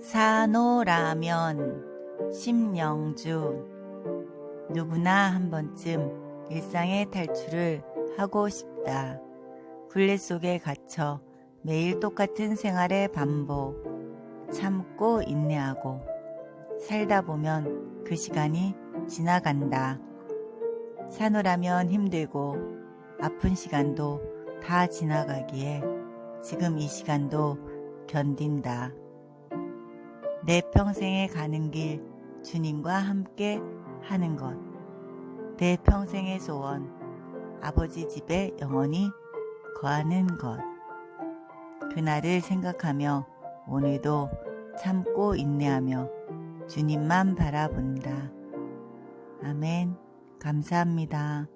산호라면 심영주 누구나 한 번쯤 일상의 탈출을 하고 싶다. 굴레 속에 갇혀 매일 똑같은 생활의 반복. 참고 인내하고 살다 보면 그 시간이 지나간다. 사노라면 힘들고 아픈 시간도 다 지나가기에 지금 이 시간도 견딘다. 내 평생에 가는 길 주님과 함께 하는 것. 내 평생의 소원 아버지 집에 영원히 거하는 것. 그날을 생각하며 오늘도 참고 인내하며 주님만 바라본다. 아멘. 감사합니다.